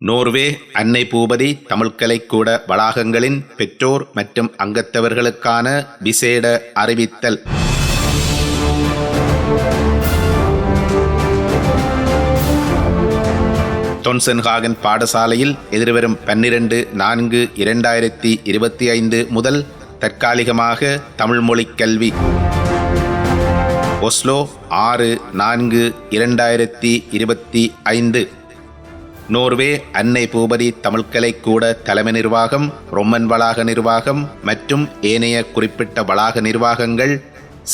Norway அன்னை பூபதி தமிழ்கலைக்கூட வளாகங்களின் பெற்றோர் மற்றும் அங்கத்தவர்களுக்கான விசேட அறிவித்தல். தொன்சென்ஹாகன் பாடசாலையில் எதிர்வரும் பன்னிரண்டு நான்கு இரண்டாயிரத்தி இருபத்தி ஐந்து முதல் தற்காலிகமாக தமிழ்மொழி கல்வி. ஒஸ்லோ ஆறு நான்கு இரண்டாயிரத்தி இருபத்தி ஐந்து. நோர்வே அன்னை பூபதி தமிழ்கலைக்கூட தலைமை நிர்வாகம் ரொம்மன் வளாக நிர்வாகம் மற்றும் ஏனைய குறிப்பிட்ட வளாக நிர்வாகங்கள்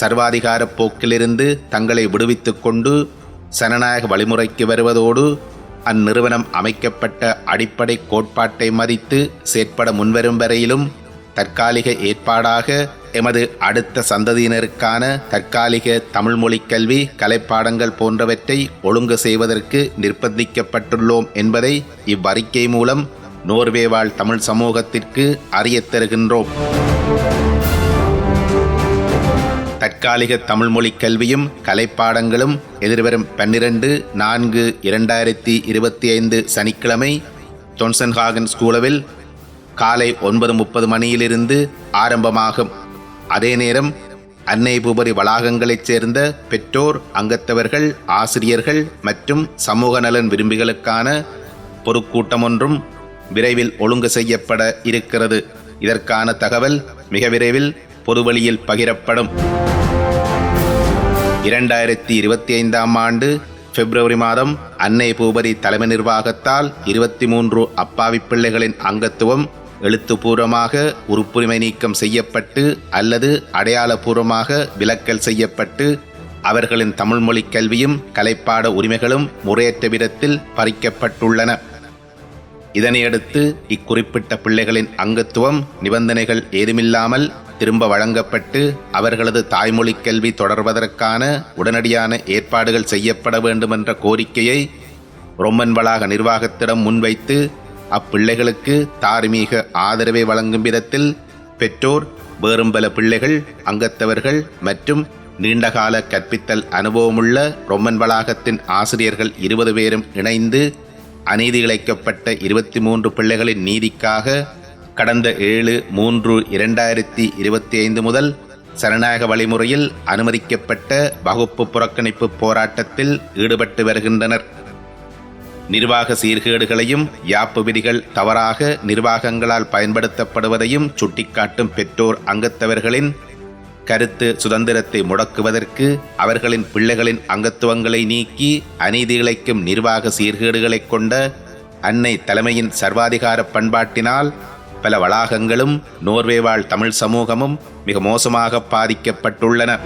சர்வாதிகார போக்கிலிருந்து தங்களை விடுவித்துக் கொண்டு சனநாயக வழிமுறைக்கு வருவதோடு அந்நிறுவனம் அமைக்கப்பட்ட அடிப்படை கோட்பாட்டை மதித்து செயற்பட முன்வரும் வரையிலும் தற்காலிக ஏற்பாடாக எமது அடுத்த சந்ததியினருக்கான தற்காலிக தமிழ் மொழி கல்வி கலைப்பாடங்கள் போன்றவற்றை ஒழுங்கு செய்வதற்கு நிர்பந்திக்கப்பட்டுள்ளோம் என்பதை இவ்வறிக்கை மூலம் நோர்வே வாழ் தமிழ் சமூகத்திற்கு அறியத் தருகின்றோம். தற்காலிக தமிழ் மொழி கல்வியும் கலைப்பாடங்களும் எதிர்வரும் பன்னிரண்டு நான்கு இரண்டாயிரத்தி இருபத்தி ஐந்து சனிக்கிழமை தொன்சன்ஹாகன் ஸ்கூலவில் காலை ஒன்பது முப்பது மணியிலிருந்து ஆரம்பமாகும். அதே நேரம் அன்னை பூபரி வளாகங்களைச் சேர்ந்த பெற்றோர் அங்கத்தவர்கள் ஆசிரியர்கள் மற்றும் சமூக நலன் விரும்பிகளுக்கான பொதுக்கூட்டம் ஒன்றும் விரைவில் ஒழுங்கு செய்யப்பட இருக்கிறது. இதற்கான தகவல் மிக விரைவில் பொதுவழியில் பகிரப்படும். இரண்டாயிரத்தி இருபத்தி ஐந்தாம் ஆண்டு பிப்ரவரி மாதம் அன்னை பூபதி தலைமை நிர்வாகத்தால் இருபத்தி மூன்று அப்பாவி பிள்ளைகளின் அங்கத்துவம் எழுத்துப்பூர்வமாக உறுப்புரிமை நீக்கம் செய்யப்பட்டு அல்லது அடையாளபூர்வமாக விலக்கல் செய்யப்பட்டு அவர்களின் தமிழ்மொழி கல்வியும் கலைப்பாட உரிமைகளும் முறையற்ற விதத்தில் பறிக்கப்பட்டுள்ளன. இதனையடுத்து இக்குறிப்பிட்ட பிள்ளைகளின் அங்கத்துவம் நிபந்தனைகள் ஏதுமில்லாமல் திரும்ப வழங்கப்பட்டு அவர்களது தாய்மொழி கல்வி தொடர்வதற்கான உடனடியான ஏற்பாடுகள் செய்யப்பட வேண்டுமென்ற கோரிக்கையை ரொம்மன் வளாக நிர்வாகத்திடம் முன்வைத்து அப்பிள்ளைகளுக்கு தார்மீக ஆதரவை வழங்கும் விதத்தில் பெற்றோர் வேறும் பல பிள்ளைகள் அங்கத்தவர்கள் மற்றும் நீண்டகால கற்பித்தல் அனுபவமுள்ள ரொம்மன் வளாகத்தின் ஆசிரியர்கள் இருபது பேரும் இணைந்து அநீதி இழைக்கப்பட்ட இருபத்தி மூன்று பிள்ளைகளின் நீதிக்காக கடந்த ஏழு மூன்று இரண்டாயிரத்தி இருபத்தி ஐந்து முதல் சரணாக வழிமுறையில் அனுமதிக்கப்பட்ட வகுப்பு புறக்கணிப்பு போராட்டத்தில் ஈடுபட்டு வருகின்றனர். நிர்வாக சீர்கேடுகளையும் யாப்பு விதிகள் தவறாக நிர்வாகங்களால் பயன்படுத்தப்படுவதையும் சுட்டிக்காட்டும் பெற்றோர் அங்கத்தவர்களின் கருத்து சுதந்திரத்தை முடக்குவதற்கு அவர்களின் பிள்ளைகளின் அங்கத்துவங்களை நீக்கி அநீதி இழைக்கும் நிர்வாக சீர்கேடுகளை கொண்ட அன்னை தலைமையின் சர்வாதிகார பண்பாட்டினால் பல வளாகங்களும் நோர்வே வாழ் தமிழ் சமூகமும் மிக மோசமாக பாதிக்கப்பட்டுள்ளன.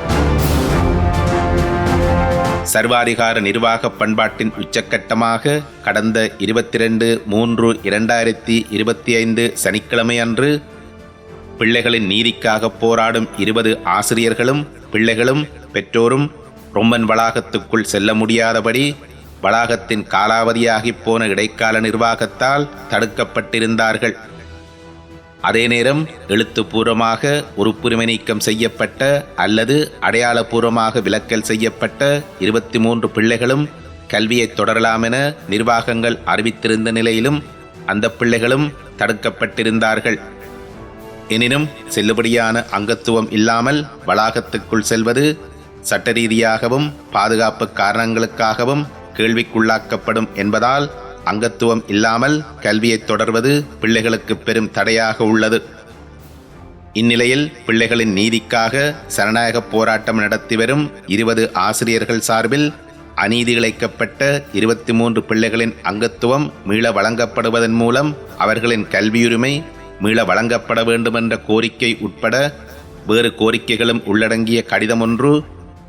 சர்வாதிகார நிர்வாக பண்பாட்டின் உச்சக்கட்டமாக கடந்த இருபத்தி ரெண்டு மூன்று இரண்டாயிரத்தி இருபத்தி ஐந்து சனிக்கிழமை அன்று பிள்ளைகளின் நீதிக்காக போராடும் இருபது ஆசிரியர்களும் பிள்ளைகளும் பெற்றோரும் ரொம்மன் வளாகத்துக்குள் செல்ல முடியாதபடி வளாகத்தின் காலாவதியாகிப் போன இடைக்கால நிர்வாகத்தால் தடுக்கப்பட்டிருந்தார்கள். அதே நேரம் எழுத்துப்பூர்வமாக உறுப்புரிமை நீக்கம் செய்யப்பட்ட அல்லது அடையாளப்பூர்வமாக விலக்கல் செய்யப்பட்ட இருபத்தி மூன்று பிள்ளைகளும் கல்வியை தொடரலாம் என நிர்வாகங்கள் அறிவித்திருந்த நிலையிலும் அந்த பிள்ளைகளும் தடுக்கப்பட்டிருந்தார்கள். எனினும் செல்லுபடியான அங்கத்துவம் இல்லாமல் வளாகத்துக்குள் செல்வது சட்ட ரீதியாகவும் பாதுகாப்பு காரணங்களுக்காகவும் கேள்விக்குள்ளாக்கப்படும் என்பதால் அங்கத்துவம் இல்லாமல் கல்வியை தொடர்வது பிள்ளைகளுக்கு பெரும் தடையாக உள்ளது. இந்நிலையில் பிள்ளைகளின் நீதிக்காக சனநாயக போராட்டம் நடத்தி வரும் இருபது ஆசிரியர்கள் சார்பில் அநீதி இழைக்கப்பட்ட இருபத்தி மூன்று பிள்ளைகளின் அங்கத்துவம் மீள வழங்கப்படுவதன் மூலம் அவர்களின் கல்வியுரிமை மீள வழங்கப்பட வேண்டுமென்ற கோரிக்கை உட்பட வேறு கோரிக்கைகளும் உள்ளடங்கிய கடிதம் ஒன்று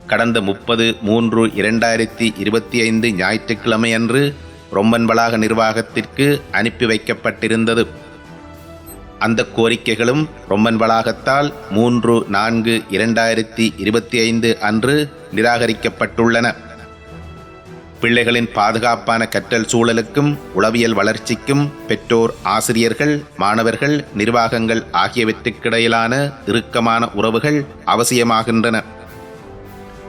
கடந்த முப்பது மூன்று இரண்டாயிரத்தி இருபத்தி ஐந்து ஞாயிற்றுக்கிழமை அன்று ரொம்பன் வளாக நிர்வாகத்திற்கு அனுப்பி வைக்கப்பட்டிருந்தது. அந்த கோரிக்கைகளும் ரொம்பன் வளாகத்தால் மூன்று நான்கு இரண்டாயிரத்தி இருபத்தி ஐந்து அன்று நிராகரிக்கப்பட்டுள்ளன. பிள்ளைகளின் பாதுகாப்பான கற்றல் சூழலுக்கும் உளவியல் வளர்ச்சிக்கும் பெற்றோர் ஆசிரியர்கள் மாணவர்கள் நிர்வாகங்கள் ஆகியவற்றுக்கிடையிலான இறுக்கமான உறவுகள் அவசியமாகின்றன.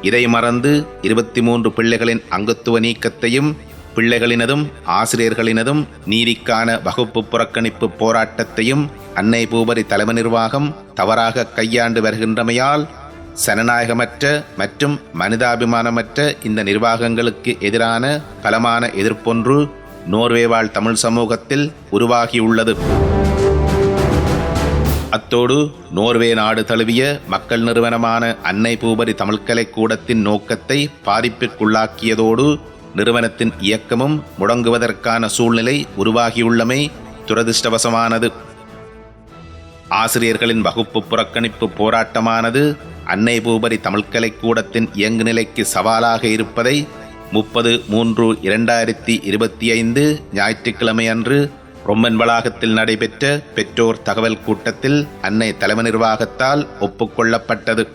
இதை மறந்து இருபத்தி மூன்று பிள்ளைகளின் அங்கத்துவ நீக்கத்தையும் பிள்ளைகளினதும் ஆசிரியர்களினதும் நீதிக்கான வகுப்பு புறக்கணிப்பு போராட்டத்தையும் அன்னை பூபரி தலைமை நிர்வாகம் தவறாக கையாண்டு வருகின்றமையால் சனநாயகமற்ற மற்றும் மனிதாபிமானமற்ற இந்த நிர்வாகங்களுக்கு எதிரான பலமான எதிர்ப்பொன்று நோர்வே வாழ் தமிழ் சமூகத்தில் உருவாகியுள்ளது. அத்தோடு நோர்வே நாடு தழுவிய மக்கள் நிறுவனமான அன்னை பூபரி தமிழ்கலை கூடத்தின் நோக்கத்தை பாதிப்பிற்குள்ளாக்கியதோடு நிறுவனத்தின் இயக்கமும் முடங்குவதற்கான சூழ்நிலை உருவாகியுள்ளமை துரதிர்ஷ்டவசமானது. ஆசிரியர்களின் வகுப்பு புறக்கணிப்பு போராட்டமானது அன்னை பூபரி தமிழ்கலைக்கூடத்தின் இயங்குநிலைக்கு இயங்கு நிலைக்கு சவாலாக இருப்பதை முப்பது மூன்று இரண்டாயிரத்தி இருபத்தி ஐந்து ஞாயிற்றுக்கிழமை அன்று ரொம்மன் வளாகத்தில் நடைபெற்ற பெற்றோர் தகவல் கூட்டத்தில் அன்னை தலைமை நிர்வாகத்தால் ஒப்புக்கொள்ளப்பட்டது.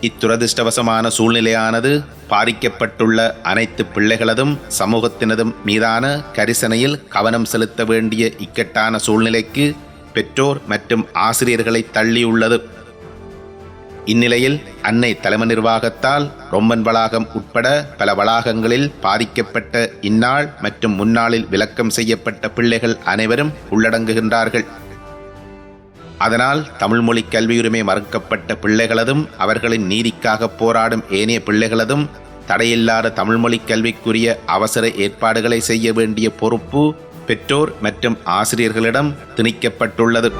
இத்துரதிர்ஷ்டவசமான சூழ்நிலையானது பாதிக்கப்பட்டுள்ள அனைத்து பிள்ளைகளதும் சமூகத்தினதும் மீதான கரிசனையில் கவனம் செலுத்த வேண்டிய இக்கட்டான சூழ்நிலைக்கு பெற்றோர் மற்றும் ஆசிரியர்களை தள்ளியுள்ளது. இந்நிலையில் அன்னை தலைமை நிர்வாகத்தால் ரொம்பன் வளாகம் உட்பட பல வளாகங்களில் பாதிக்கப்பட்ட இந்நாள் மற்றும் முன்னாளில் விலக்கம் செய்யப்பட்ட பிள்ளைகள் அனைவரும் உள்ளடங்குகின்றார்கள். அதனால் தமிழ் மொழி கல்வியுரிமை மறுக்கப்பட்ட பிள்ளைகளதும் அவர்களின் நீதிக்காக போராடும் ஏனைய பிள்ளைகளதும் தடையில்லாத தமிழ் மொழி கல்விக்குரிய அவசர ஏற்பாடுகளை செய்ய வேண்டிய பொறுப்பு பெற்றோர் மற்றும் ஆசிரியர்களிடம் திணிக்கப்பட்டுள்ளது.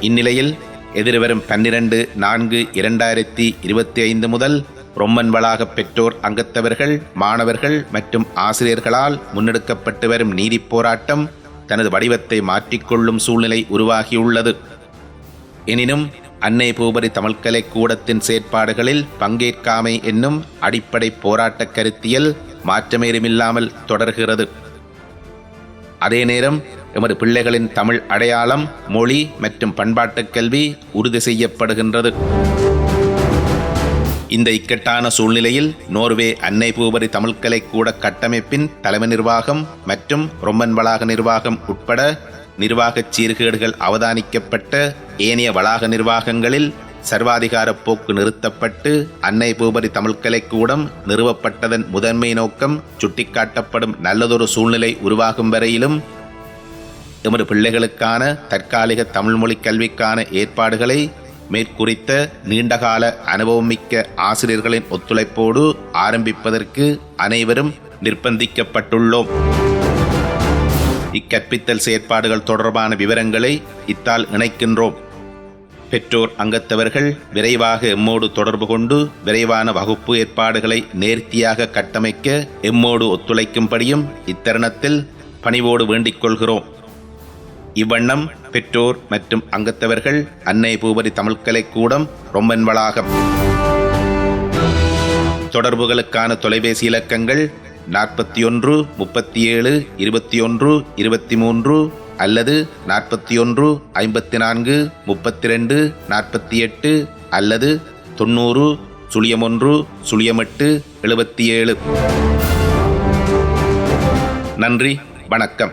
இந்நிலையில் எதிர்வரும் பன்னிரண்டு நான்கு இரண்டாயிரத்தி இருபத்தி ஐந்து முதல் ரொம்மன் வளாக பெற்றோர் அங்கத்தவர்கள் மாணவர்கள் மற்றும் ஆசிரியர்களால் முன்னெடுக்கப்பட்டு வரும் நீதிப் போராட்டம் தனது வடிவத்தை மாற்றிக்கொள்ளும் சூழ்நிலை உருவாகியுள்ளது. எனினும் அன்னை பூபரி தமிழ்கலை கூடத்தின் செயற்பாடுகளில் பங்கேற்காமை என்னும் அடிப்படை போராட்ட கருத்தியல் மாற்றமேறுமில்லாமல் தொடர்கிறது. அதே நேரம் எமது பிள்ளைகளின் தமிழ் அடையாளம் மொழி மற்றும் பண்பாட்டுக் கல்வி உறுதி செய்யப்படுகின்றது. இந்த இக்கட்டான சூழ்நிலையில் நோர்வே அன்னை பூபரி தமிழ்கலை கூட கட்டமைப்பின் தலைமை நிர்வாகம் மற்றும் ரொம்மன் வளாக நிர்வாகம் உட்பட நிர்வாகச் சீர்கேடுகள் அவதானிக்கப்பட்ட ஏனைய வளாக நிர்வாகங்களில் சர்வாதிகார போக்கு நிறுத்தப்பட்டு அன்னை பூபரி தமிழ்கலை கூடம் நிறுவப்பட்டதன் முதன்மை நோக்கம் சுட்டிக்காட்டப்படும் நல்லதொரு சூழ்நிலை உருவாகும் வரையிலும் எமது பிள்ளைகளுக்கான தற்காலிக தமிழ்மொழி கல்விக்கான ஏற்பாடுகளை மேற்குறித்த நீண்டகால அனுபவமிக்க ஆசிரியர்களின் ஒத்துழைப்போடு ஆரம்பிப்பதற்கு அனைவரும் நிர்பந்திக்கப்பட்டுள்ளோம். இக்கற்பித்தல் செயற்பாடுகள் தொடர்பான விவரங்களை இத்தால் இணைக்கின்றோம். பெற்றோர் அங்கத்தவர்கள் விரைவாக எம்மோடு தொடர்பு கொண்டு விரைவான வகுப்பு ஏற்பாடுகளை நேர்த்தியாக கட்டமைக்க எம்மோடு ஒத்துழைக்கும்படியும் இத்தருணத்தில் பணிவோடு வேண்டிக் கொள்கிறோம். இவ்வண்ணம் பெற்றோர் மற்றும் அங்கத்தவர்கள் அன்னை பூபதி தமிழ்கலை கூடம் ரொம்பன் வளாகம் தொடர்புகளுக்கான தொலைபேசி இலக்கங்கள் நாற்பத்தி ஒன்று முப்பத்தி ஏழு இருபத்தி ஒன்று இருபத்தி மூன்று அல்லது நாற்பத்தி ஒன்று ஐம்பத்தி நான்கு முப்பத்தி ரெண்டு நாற்பத்தி எட்டு அல்லது தொண்ணூறு சுழியம் ஒன்று சுழியமெட்டு எழுபத்தி ஏழு நன்றி வணக்கம்.